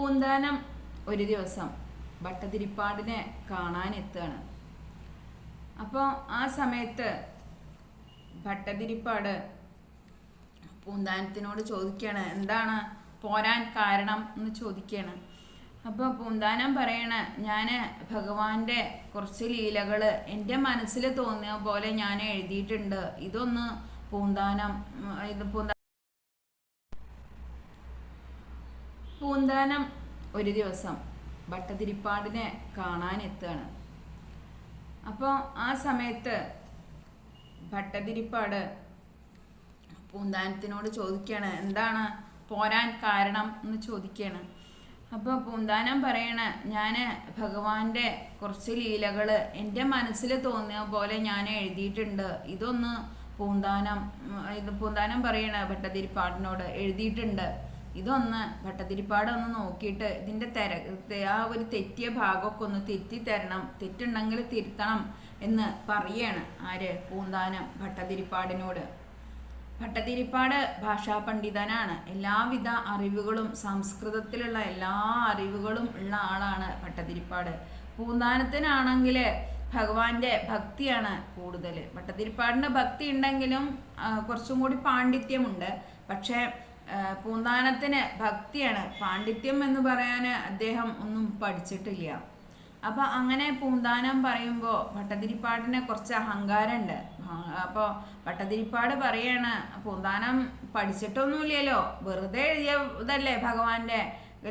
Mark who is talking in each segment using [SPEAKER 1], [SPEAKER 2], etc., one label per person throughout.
[SPEAKER 1] പൂന്താനം ഒരു ദിവസം ഭട്ടതിരിപ്പാടിനെ കാണാനെത്തുകയാണ്. അപ്പോൾ ആ സമയത്ത് ഭട്ടതിരിപ്പാട് പൂന്താനത്തിനോട് ചോദിക്കുകയാണ് എന്താണ് പോരാൻ കാരണം? എന്ന് ചോദിക്കുകയാണ്. അപ്പോൾ പൂന്താനം പറയണ ഞാൻ ഭഗവാന്റെ കുറച്ച് ലീലകൾ എന്റെ മനസ്സിൽ തോന്നിയ പോലെ ഞാൻ എഴുതിയിട്ടുണ്ട്. ഇതൊന്ന് പൂന്താനം ഇത് പൂന്താ പൂന്താനം ഒരു ദിവസം ഭട്ടതിരിപ്പാടിനെ കാണാനെത്തുകയാണ്. അപ്പോൾ ആ സമയത്ത് ഭട്ടതിരിപ്പാട് പൂന്താനത്തിനോട് ചോദിക്കുകയാണ് എന്താണ് പോരാൻ കാരണം? എന്ന് ചോദിക്കുകയാണ്. അപ്പോൾ പൂന്താനം പറയണ ഞാൻ ഭഗവാന്റെ കുറച്ച് ലീലകൾ എന്റെ മനസ്സിൽ തോന്നിയ പോലെ ഞാൻ എഴുതിയിട്ടുണ്ട്. ഇതൊന്ന് പൂന്താനം ഇത് പൂന്താനം പറയണ ഭട്ടതിരിപ്പാടിനോട് എഴുതിയിട്ടുണ്ട്. ഇതൊന്ന് ഭട്ടതിരിപ്പാട് ഒന്ന് നോക്കിയിട്ട് ഇതിന്റെ തെര ആ ഒരു തെറ്റിയ ഭാഗമൊക്കെ ഒന്ന് തിരുത്തി തരണം തെറ്റുണ്ടെങ്കിൽ തിരുത്തണം എന്ന് പറയാണ് ആര്? പൂന്താനം ഭട്ടതിരിപ്പാടിനോട്. ഭട്ടതിരിപ്പാട് ഭാഷാ പണ്ഡിതനാണ്. എല്ലാവിധ അറിവുകളും സംസ്കൃതത്തിലുള്ള എല്ലാ അറിവുകളും ഉള്ള ആളാണ് ഭട്ടതിരിപ്പാട്. പൂന്താനത്തിനാണെങ്കിൽ ഭഗവാന്റെ ഭക്തിയാണ് കൂടുതൽ ഭട്ടതിരിപ്പാടിന് ഭക്തി ഉണ്ടെങ്കിലും കുറച്ചും കൂടി പാണ്ഡിത്യമുണ്ട്. പക്ഷേ പൂന്താനത്തിന് ഭക്തിയാണ്. പാണ്ഡിത്യം എന്ന് പറയാൻ അദ്ദേഹം ഒന്നും പഠിച്ചിട്ടില്ല. അപ്പോൾ അങ്ങനെ പൂന്താനം പറയുമ്പോൾ ഭട്ടതിരിപ്പാടിന് കുറച്ച് അഹങ്കാരമുണ്ട്. അപ്പോൾ ഭട്ടതിരിപ്പാട് പറയാണ് പൂന്താനം പഠിച്ചിട്ടൊന്നുമില്ലല്ലോ. വെറുതെ എഴുതിയതല്ലേ ഭഗവാന്റെ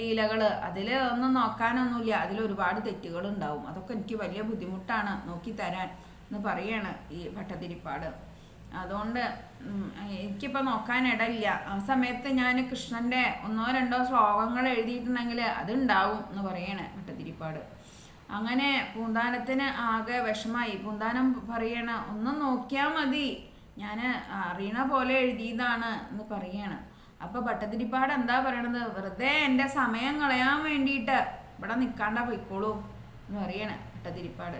[SPEAKER 1] ലീലകൾ? അതിൽ ഒന്നും നോക്കാനൊന്നുമില്ല. അതിൽ ഒരുപാട് തെറ്റുകൾ ഉണ്ടാവും അതൊക്കെ എനിക്ക് വലിയ ബുദ്ധിമുട്ടാണ് നോക്കി തരാൻ എന്ന് പറയാണ് ഈ ഭട്ടതിരിപ്പാട്. അതുകൊണ്ട് എനിക്കിപ്പോൾ നോക്കാൻ ഇടയില്ല. ആ സമയത്ത് ഞാൻ കൃഷ്ണന്റെ ഒന്നോ രണ്ടോ ശ്ലോകങ്ങൾ എഴുതിയിട്ടുണ്ടെങ്കിൽ അതുണ്ടാവും എന്ന് പറയണേ ഭട്ടതിരിപ്പാട് അങ്ങനെ പൂന്താനത്തിന് ആകെ വിഷമായി. പൂന്താനം പറയണ ഒന്ന് നോക്കിയാൽ മതി. ഞാൻ അറിയണ പോലെ എഴുതിയതാണ് എന്ന് പറയണം. അപ്പോൾ പട്ടത്തിരിപ്പാട് എന്താ പറയണത്? വെറുതെ എന്റെ സമയം കളയാൻ വേണ്ടിയിട്ട് ഇവിടെ നിൽക്കാണ്ട പൊയ്ക്കോളൂ എന്ന് പറയണേ ഭട്ടതിരിപ്പാട്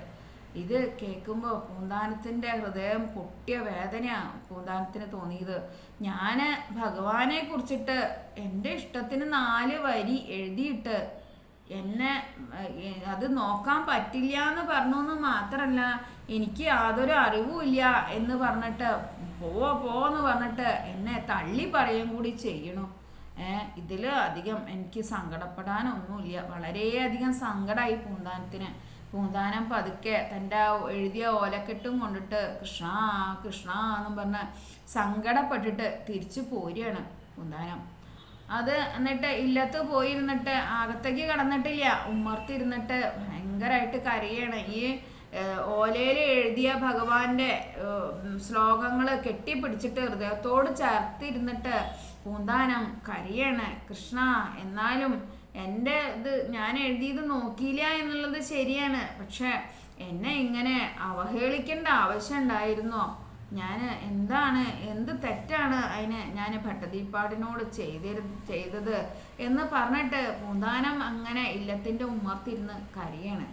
[SPEAKER 1] ഇത് കേൾക്കുമ്പോൾ പൂന്താനത്തിന്റെ ഹൃദയം പൊട്ടിയ വേദനയാണ് പൂന്താനത്തിന് തോന്നിയത്. ഞാൻ ഭഗവാനെ കുറിച്ചിട്ട് എന്റെ ഇഷ്ടത്തിന് നാല് വരി എഴുതിയിട്ട് എന്നെ അത് നോക്കാൻ പറ്റില്ല എന്ന് പറഞ്ഞു എന്ന് മാത്രമല്ല എനിക്ക് യാതൊരു അറിവുമില്ല എന്ന് പറഞ്ഞിട്ട് പോവോ പോന്ന് പറഞ്ഞിട്ട് എന്നെ തള്ളി പറയും കൂടി ചെയ്യണു. ഇതിൽ അധികം എനിക്ക് സങ്കടപ്പെടാനൊന്നുമില്ല. വളരെയധികം സങ്കടമായി പൂന്താനത്തിന്. പൂന്താനം പതുക്കെ തന്റെ ആ എഴുതിയ ഓലക്കെട്ടും കൊണ്ടിട്ട് കൃഷ്ണ കൃഷ്ണ എന്നും പറഞ്ഞ് സങ്കടപ്പെട്ടിട്ട് തിരിച്ചു പോരുകയാണ് പൂന്താനം. അത് എന്നിട്ട് ഇല്ലത്ത് പോയിരുന്നിട്ട് അകത്തേക്ക് കടന്നിട്ടില്ല ഉമ്മർത്തിരുന്നിട്ട് ഭയങ്കരമായിട്ട് കരയാണ്. ഈ ഓലയിൽ എഴുതിയ ഭഗവാന്റെ ശ്ലോകങ്ങൾ കെട്ടിപ്പിടിച്ചിട്ട് ഹൃദയത്തോട് ചേർത്തിരുന്നിട്ട് പൂന്താനം കരയാണ് കൃഷ്ണ എന്നാലും എന്റെ ഇത് ഞാൻ എഴുതിയത് നോക്കിയില്ല എന്നുള്ളത് ശരിയാണ്. പക്ഷെ എന്നെ ഇങ്ങനെ അവഹേളിക്കേണ്ട ആവശ്യം ഉണ്ടായിരുന്നോ? ഞാൻ എന്താണ് എന്ത് തെറ്റാണ് അതിന് ഞാൻ ഭട്ടതിപ്പാടിനോട് ചെയ്തിരു ചെയ്തത് എന്ന് പറഞ്ഞിട്ട് പൂന്താനം അങ്ങനെ ഇല്ലത്തിന്റെ ഉമ്മത്തിരുന്ന് കരയാണ്.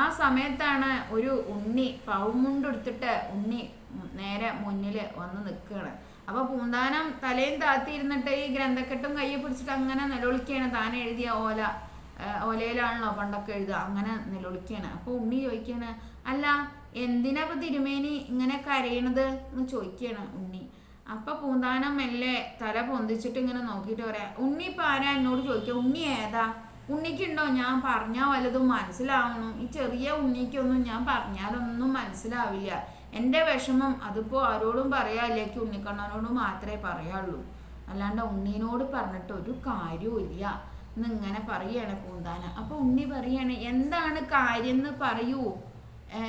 [SPEAKER 1] ആ സമയത്താണ് ഒരു ഉണ്ണി പവുമുണ്ടെടുത്തിട്ട് ഉണ്ണി നേരെ മുന്നിൽ വന്ന് നിൽക്കുകയാണ് അപ്പൊ പൂന്താനം തലയും താത്തിയിരുന്നിട്ട് ഈ ഗ്രന്ഥക്കെട്ടും കയ്യെ പിടിച്ചിട്ട് അങ്ങനെ നിലവിളിക്കുകയാണ്. താൻ എഴുതിയ ഓല ഓലയിലാണല്ലോ പണ്ടൊക്കെ എഴുതുക. അങ്ങനെ നിലവിളിക്കുകയാണ്. അപ്പൊ ഉണ്ണി ചോദിക്കുകയാണ് അല്ല എന്തിനാ ഇപ്പൊ തിരുമേനി ഇങ്ങനെ കരയണത്? എന്ന് ചോദിക്കുകയാണ് ഉണ്ണി. അപ്പൊ പൂന്താനം മെല്ലെ തല പൊന്തിച്ചിട്ട് ഇങ്ങനെ നോക്കിയിട്ട് പറയാ ഉണ്ണി ഇപ്പൊ ആരാ എന്നോട് ചോദിക്കുക? ഉണ്ണി ഏതാ? ഉണ്ണിക്കുണ്ടോ? ഞാൻ പറഞ്ഞാൽ വല്ലതും മനസ്സിലാവണം ഈ ചെറിയ ഉണ്ണിക്കൊന്നും ഞാൻ പറഞ്ഞാലൊന്നും മനസ്സിലാവില്ല. എന്റെ വിഷമം അതിപ്പോൾ ആരോടും പറയാല്ലേക്ക് ഉണ്ണിക്കണ്ണനോട് മാത്രമേ പറയാള്ളൂ അല്ലാണ്ട് ഉണ്ണീനോട് പറഞ്ഞിട്ട് ഒരു കാര്യവും ഇല്ല. എന്നിങ്ങനെ പറയാണ് പൂന്താന. അപ്പോൾ ഉണ്ണി പറയാണ് എന്താണ് കാര്യം എന്ന് പറയൂ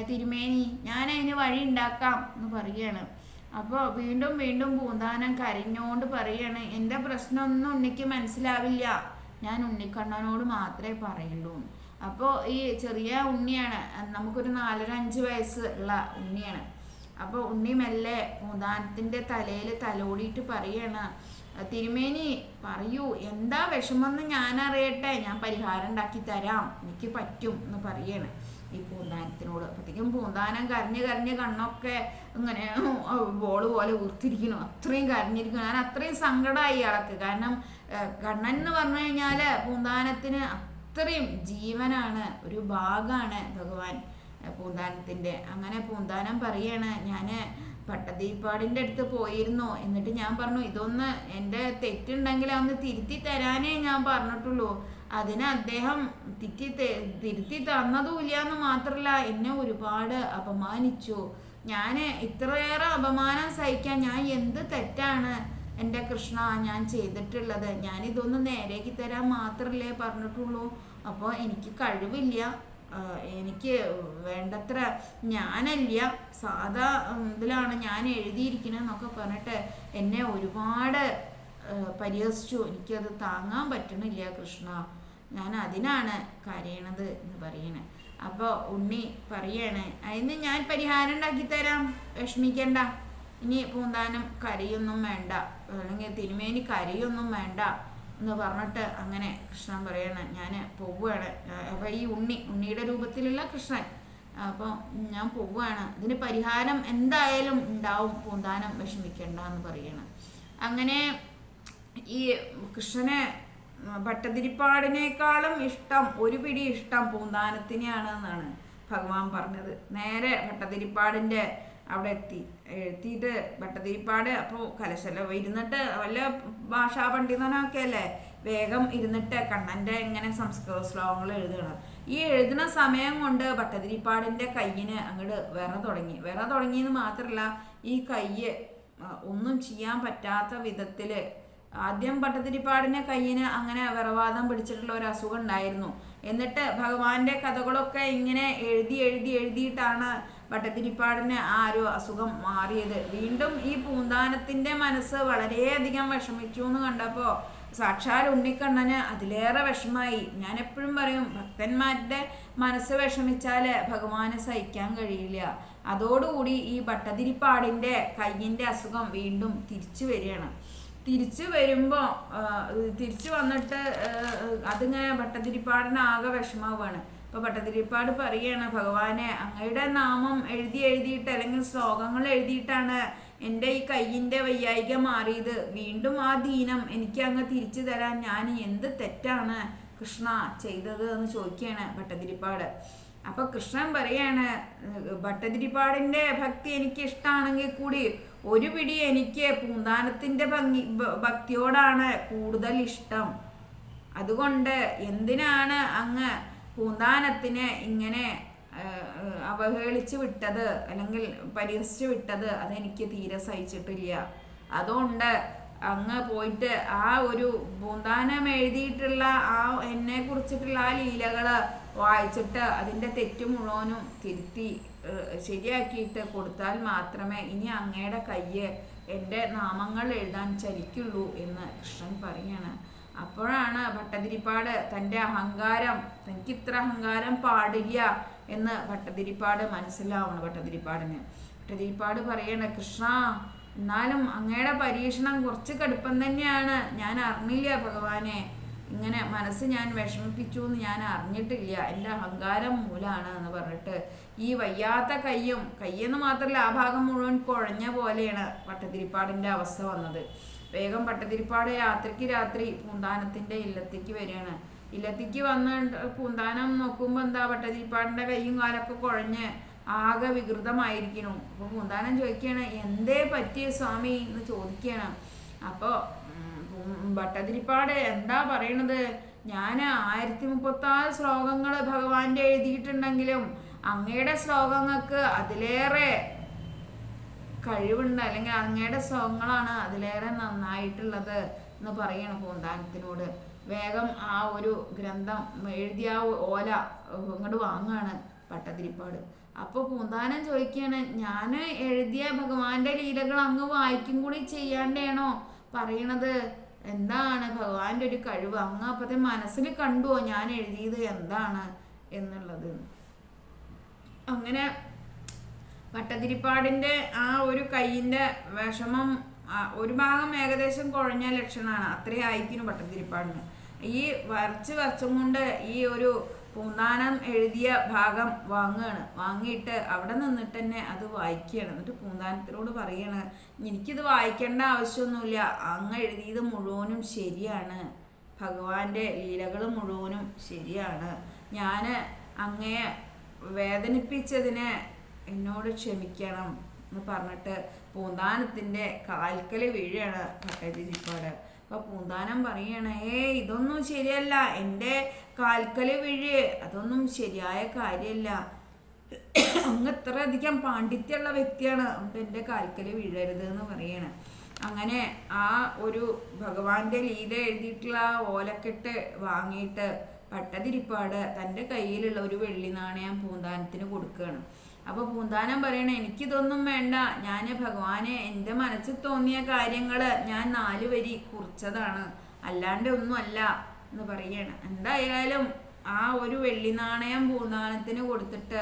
[SPEAKER 1] തിരുമേനി. ഞാൻ അതിന് വഴി ഉണ്ടാക്കാം എന്ന് പറയാണ്. അപ്പോൾ വീണ്ടും വീണ്ടും പൂന്താനം കരഞ്ഞോണ്ട് പറയാണ് എന്റെ പ്രശ്നമൊന്നും ഉണ്ണിക്ക് മനസ്സിലാവില്ല. ഞാൻ ഉണ്ണിക്കണ്ണനോട് മാത്രമേ പറയുള്ളൂ അപ്പോൾ ഈ ചെറിയ ഉണ്ണിയാണ് നമുക്കൊരു നാലര അഞ്ച് വയസ്സ് ഉള്ള ഉണ്ണിയാണ്. അപ്പോൾ ഉണ്ണി മെല്ലെ തലയിൽ തലോടിയിട്ട് പറയാണ് തിരുമേനി പറയൂ എന്താ വിഷമെന്ന് ഞാൻ അറിയട്ടെ ഞാൻ പരിഹാരം ഉണ്ടാക്കി തരാം എനിക്ക് പറ്റും എന്ന് പറയാണ് ഈ പൂന്താനത്തിനോട്. അപ്പോഴത്തേക്കും പൂന്താനം കരഞ്ഞ് കരഞ്ഞ് കണ്ണൊക്കെ ഇങ്ങനെ ബോൾ പോലെ ഉർത്തിരിക്കുന്നു അത്രയും കരഞ്ഞിരിക്കുന്നു. ഞാൻ അത്രയും സങ്കടമായി ഇയാൾക്ക് കാരണം കണ്ണൻ എന്ന് പറഞ്ഞു കഴിഞ്ഞാൽ പൂന്താനത്തിന് അത്രയും ജീവനാണ് ഒരു ഭാഗമാണ് ഭഗവാൻ. പൂന്താനത്തിന്റെ അങ്ങനെ പൂന്താനം പറയാണ്. ഞാൻ പട്ടദീപാടിന്റെ അടുത്ത് പോയിരുന്നു. എന്നിട്ട് ഞാൻ പറഞ്ഞു ഇതൊന്ന് എന്റെ തെറ്റുണ്ടെങ്കിൽ അതൊന്ന് തിരുത്തി തരാനേ ഞാൻ പറഞ്ഞിട്ടുള്ളൂ. അതിന് അദ്ദേഹം തിറ്റി തിരുത്തി തന്നതുമില്ല എന്ന് മാത്രമല്ല എന്നെ ഒരുപാട് അപമാനിച്ചു. ഞാൻ ഇത്രയേറെ അപമാനം സഹിക്കാൻ ഞാൻ എന്ത് തെറ്റാണ് എന്റെ കൃഷ്ണ ഞാൻ ചെയ്തിട്ടുള്ളത്? ഞാനിതൊന്ന് നേരേക്ക് തരാൻ മാത്രമല്ലേ പറഞ്ഞിട്ടുള്ളൂ. അപ്പോൾ എനിക്ക് കഴിവില്ല. എനിക്ക് വേണ്ടത്ര ഞാനല്ല സാധാ ഇതിലാണ് ഞാൻ എഴുതിയിരിക്കണെന്നൊക്കെ പറഞ്ഞിട്ട് എന്നെ ഒരുപാട് പരിഹസിച്ചു. എനിക്കത് താങ്ങാൻ പറ്റണില്ല കൃഷ്ണ. ഞാൻ അതിനാണ് കരയണത് എന്ന് പറയണേ. അപ്പോൾ ഉണ്ണി പറയാണ് അതിന് ഞാൻ പരിഹാരം ഉണ്ടാക്കി തരാം വിഷമിക്കണ്ട. ഇനി പൂന്താനം കരയൊന്നും വേണ്ട. അല്ലെങ്കിൽ തിരുമേനി കരയൊന്നും വേണ്ട. എന്ന് പറഞ്ഞിട്ട് അങ്ങനെ കൃഷ്ണൻ പറയാണ് ഞാൻ പോവുകയാണ്. അപ്പം ഈ ഉണ്ണി ഉണ്ണിയുടെ രൂപത്തിലുള്ള കൃഷ്ണൻ. അപ്പോൾ ഞാൻ പോവുകയാണ്. ഇതിന് പരിഹാരം എന്തായാലും ഉണ്ടാവും. പൂന്താനം വിഷമിക്കണ്ട എന്ന് പറയണം. അങ്ങനെ ഈ കൃഷ്ണനെ ഭട്ടതിരിപ്പാടിനേക്കാളും ഇഷ്ടം ഒരു പിടി ഇഷ്ടം പൂന്താനത്തിനെയാണ് എന്നാണ് ഭഗവാൻ പറഞ്ഞത്. നേരെ ഭട്ടതിരിപ്പാടിന്റെ അവിടെ എത്തി എത്തിയിട്ട് ഭട്ടതിരിപ്പാട് അപ്പോൾ കലശല ഇരുന്നിട്ട് വല്ല ഭാഷാ പണ്ഡിതനൊക്കെ അല്ലേ വേഗം ഇരുന്നിട്ട് കണ്ണന്റെ ഇങ്ങനെ സംസ്കൃത ശ്ലോകങ്ങൾ എഴുതണം. ഈ എഴുതുന്ന സമയം കൊണ്ട് ഭട്ടതിരിപ്പാടിന്റെ കയ്യിന് അങ്ങോട്ട് വിറ തുടങ്ങി. വിറ തുടങ്ങിയെന്ന് മാത്രമല്ല ഈ കയ്യ് ഒന്നും ചെയ്യാൻ പറ്റാത്ത വിധത്തിൽ ആദ്യം പട്ടതിരിപ്പാടിനെ കയ്യിന് അങ്ങനെ വിറവാദം പിടിച്ചിട്ടുള്ള ഒരു അസുഖം ഉണ്ടായിരുന്നു. എന്നിട്ട് ഭഗവാന്റെ കഥകളൊക്കെ ഇങ്ങനെ എഴുതി എഴുതി എഴുതിയിട്ടാണ് പട്ടതിരിപ്പാടിന് ആ ഒരു അസുഖം മാറിയത്. വീണ്ടും ഈ പൂന്താനത്തിന്റെ മനസ്സ് വളരെയധികം വിഷമിച്ചു എന്ന് കണ്ടപ്പോൾ സാക്ഷാൽ ഉണ്ണിക്കണ്ണന് അതിലേറെ വിഷമായി. ഞാൻ എപ്പോഴും പറയും ഭക്തന്മാരുടെ മനസ്സ് വിഷമിച്ചാൽ ഭഗവാന് സഹിക്കാൻ കഴിയില്ല. അതോടുകൂടി ഈ ഭട്ടതിരിപ്പാടിന്റെ കയ്യിന്റെ അസുഖം വീണ്ടും തിരിച്ചു വരികയാണ്. തിരിച്ചു വരുമ്പോൾ തിരിച്ചു വന്നിട്ട് അതിങ്ങനെ ഭട്ടതിരിപ്പാടിന് ആകെ വിഷമാവാണ് ഇപ്പൊ പട്ടത്തിരിപ്പാട് പറയാണ് ഭഗവാനെ അങ്ങയുടെ നാമം എഴുതി എഴുതിയിട്ട് അല്ലെങ്കിൽ ശ്ലോകങ്ങൾ എഴുതിയിട്ടാണ് എന്റെ ഈ കയ്യിന്റെ വയ്യായിക മാറിയത്. വീണ്ടും ആ ദീനം എനിക്ക് അങ്ങ് തിരിച്ചു തരാൻ ഞാൻ എന്ത് തെറ്റാണ് കൃഷ്ണ ചെയ്തത് എന്ന് ചോദിക്കുകയാണ് ഭട്ടതിരിപ്പാട് അപ്പൊ കൃഷ്ണൻ പറയാണ് "ഏഹ് ഭട്ടതിരിപ്പാടിന്റെ ഭക്തി എനിക്ക് ഇഷ്ടമാണെങ്കിൽ കൂടി ഒരു പിടി എനിക്ക് പൂന്താനത്തിന്റെ ഭംഗി ഭക്തിയോടാണ് കൂടുതൽ ഇഷ്ടം. അതുകൊണ്ട് എന്തിനാണ് അങ്ങ് പൂന്താനത്തിനെ ഇങ്ങനെ അവഹേളിച്ച് വിട്ടത് അല്ലെങ്കിൽ പരിഹസിച്ച് വിട്ടത് അതെനിക്ക് തീരെ സഹിച്ചിട്ടില്ല. അതുകൊണ്ട് അങ്ങ് പോയിട്ട് ആ ഒരു പൂന്താനം എഴുതിയിട്ടുള്ള ആ എന്നെ കുറിച്ചിട്ടുള്ള ആ ലീലകൾ വായിച്ചിട്ട് അതിന്റെ തെറ്റ് മുഴുവനും തിരുത്തി ശരിയാക്കിയിട്ട് കൊടുത്താൽ മാത്രമേ ഇനി അങ്ങയുടെ കയ്യെ എന്റെ നാമങ്ങൾ എഴുതാൻ ചലിക്കുള്ളൂ എന്ന് കൃഷ്ണൻ പറയാണ്. അപ്പോഴാണ് ഭട്ടതിരിപ്പാട് തന്റെ അഹങ്കാരം തനിക്ക് ഇത്ര അഹങ്കാരം പാടില്ല എന്ന് ഭട്ടതിരിപ്പാട് മനസ്സിലാവണം ഭട്ടതിരിപ്പാടിന്. ഭട്ടതിരിപ്പാട് പറയണ കൃഷ്ണ എന്നാലും അങ്ങയുടെ പരീക്ഷണം കുറച്ച് കടുപ്പം തന്നെയാണ്. ഞാൻ അറിഞ്ഞില്ല ഭഗവാനെ. ഇങ്ങനെ മനസ്സ് ഞാൻ വിഷമിപ്പിച്ചു എന്ന് ഞാൻ അറിഞ്ഞിട്ടില്ല. എന്റെ അഹങ്കാരം മൂലമാണ് എന്ന് പറഞ്ഞിട്ട് ഈ വയ്യാത്ത കയ്യും കയ്യെന്ന് മാത്രമല്ല ആ ഭാഗം മുഴുവൻ കുഴഞ്ഞ പോലെയാണ് പട്ടതിരിപ്പാടിന്റെ അവസ്ഥ വന്നത്. വേഗം പട്ടതിരിപ്പാട് രാത്രിക്ക് രാത്രി പൂന്താനത്തിന്റെ ഇല്ലത്തേക്ക് വരികയാണ്. ഇല്ലത്തേക്ക് വന്ന് പൂന്താനം നോക്കുമ്പോൾ എന്താ പട്ടതിരിപ്പാടിന്റെ കൈയും കാലൊക്കെ കുഴഞ്ഞ് ആകെ വികൃതമായിരിക്കണം അപ്പോൾ പൂന്താനം ചോദിക്കുകയാണ് എന്തേ പറ്റിയ സ്വാമി? എന്ന് ചോദിക്കുകയാണ്. അപ്പോൾ ഭട്ടതിരിപ്പാട് എന്താ പറയണത്? ഞാൻ ആയിരത്തി മുപ്പത്തി ആറ് ശ്ലോകങ്ങൾ ഭഗവാന്റെ എഴുതിയിട്ടുണ്ടെങ്കിലും അങ്ങയുടെ ശ്ലോകങ്ങൾക്ക് അതിലേറെ കഴിവുണ്ട് അല്ലെങ്കിൽ അങ്ങയുടെ സ്വങ്ങളാണ് അതിലേറെ നന്നായിട്ടുള്ളത് എന്ന് പറയണം പൂന്താനത്തിനോട്. വേഗം ആ ഒരു ഗ്രന്ഥം എഴുതിയ ഓല ഇങ്ങോട്ട് വാങ്ങാണ് പട്ടതിരിപ്പാട്. അപ്പോൾ പൂന്താനം ചോദിക്കുകയാണ് ഞാൻ എഴുതിയ ഭഗവാന്റെ ലീലകൾ അങ്ങ് വായിക്കും കൂടി ചെയ്യാണ്ടേണോ? പറയണത് എന്താണ് ഭഗവാന്റെ ഒരു കഴിവ്? അങ്ങ് അപ്പത്തെ മനസ്സിൽ കണ്ടുവോ ഞാൻ എഴുതിയത് എന്താണ്? എന്നുള്ളത്. അങ്ങനെ പട്ടതിരിപ്പാടിന്റെ ആ ഒരു കയ്യിന്റെ വിഷമം ഒരു ഭാഗം ഏകദേശം കുഴഞ്ഞ ലക്ഷണമാണ്. അത്രയും ആയിക്കുന്നു പട്ടതിരിപ്പാടിന് ഈ വരച്ച് വരച്ചും കൊണ്ട് ഈ ഒരു പൂന്താനം എഴുതിയ ഭാഗം വാങ്ങുകയാണ്. വാങ്ങിയിട്ട് അവിടെ നിന്നിട്ട് തന്നെ അത് വായിക്കുകയാണ്. എന്നിട്ട് പൂന്താനത്തിനോട് പറയാണ് എനിക്കിത് വായിക്കേണ്ട ആവശ്യമൊന്നുമില്ല. അങ്ങ് എഴുതിയത് മുഴുവനും ശരിയാണ്. ഭഗവാന്റെ ലീലകൾ മുഴുവനും ശരിയാണ്. ഞാൻ അങ്ങയെ വേദനിപ്പിച്ചതിന് എന്നോട് ക്ഷമിക്കണം എന്ന് പറഞ്ഞിട്ട് പൂന്താനത്തിന്റെ കാൽക്കൽ വീഴുകയാണ് ഭട്ടതിരിപ്പാട് അപ്പോൾ പൂന്താനം പറയാണ് ഏ ഇതൊന്നും ശരിയല്ല. എന്റെ കാൽക്കൽ വീഴ്. അതൊന്നും ശരിയായ കാര്യമല്ല അങ്ങ് ഇത്ര അധികം പാണ്ഡിത്യമുള്ള വ്യക്തിയാണ്. അപ്പം എന്റെ കാൽക്കൽ വീഴരുത് എന്ന് പറയാണ്. അങ്ങനെ ആ ഒരു ഭഗവാന്റെ ലീല എഴുതിയിട്ടുള്ള ആ ഓലക്കെട്ട് വാങ്ങിയിട്ട് പട്ടതിരിപ്പാട് തന്റെ കയ്യിലുള്ള ഒരു വെള്ളി നാണയം പൂന്താനത്തിന് കൊടുക്കുകയാണ്. അപ്പൊ പൂന്താനം പറയണ എനിക്കിതൊന്നും വേണ്ട. ഞാൻ ഭഗവാനെ എന്റെ മനസ്സിൽ തോന്നിയ കാര്യങ്ങൾ ഞാൻ നാല് വരി കുറിച്ചതാണ്. അല്ലാണ്ട് ഒന്നുമല്ല എന്ന് പറയണ. എന്തായാലും ആ ഒരു വെള്ളി നാണയം പൂന്താനത്തിന് കൊടുത്തിട്ട്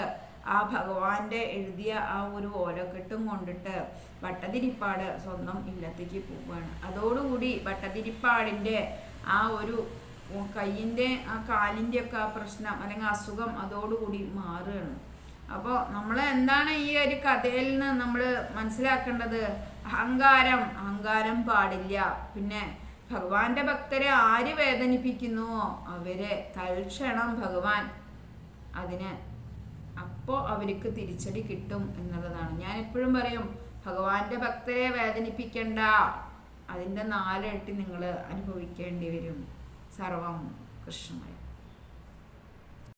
[SPEAKER 1] ആ ഭഗവാന്റെ എഴുതിയ ആ ഒരു ഓലക്കെട്ടും കൊണ്ടിട്ട് വട്ടതിരിപ്പാട് സ്വന്തം ഇല്ലത്തേക്ക് പോവുകയാണ്. അതോടുകൂടി വട്ടതിരിപ്പാടിന്റെ ആ ഒരു കയ്യിന്റെ ആ കാലിന്റെ ഒക്കെ ആ പ്രശ്നം അല്ലെങ്കിൽ അസുഖം അതോടുകൂടി മാറുകയാണ്. അപ്പോൾ നമ്മൾ എന്താണ് ഈ ഒരു കഥയിൽ നിന്ന് നമ്മൾ മനസ്സിലാക്കേണ്ടത്? അഹങ്കാരം. അഹങ്കാരം പാടില്ല. പിന്നെ ഭഗവാന്റെ ഭക്തരെ ആര് വേദനിപ്പിക്കുന്നുവോ അവരെ തൽക്ഷണം ഭഗവാൻ അതിന് അപ്പോൾ അവർക്ക് തിരിച്ചടി കിട്ടും എന്നുള്ളതാണ്. ഞാൻ എപ്പോഴും പറയും ഭഗവാന്റെ ഭക്തരെ വേദനിപ്പിക്കണ്ട. അതിന്റെ നാലിരട്ടി നിങ്ങൾ അനുഭവിക്കേണ്ടി വരും. സർവം കൃഷ്ണമയം.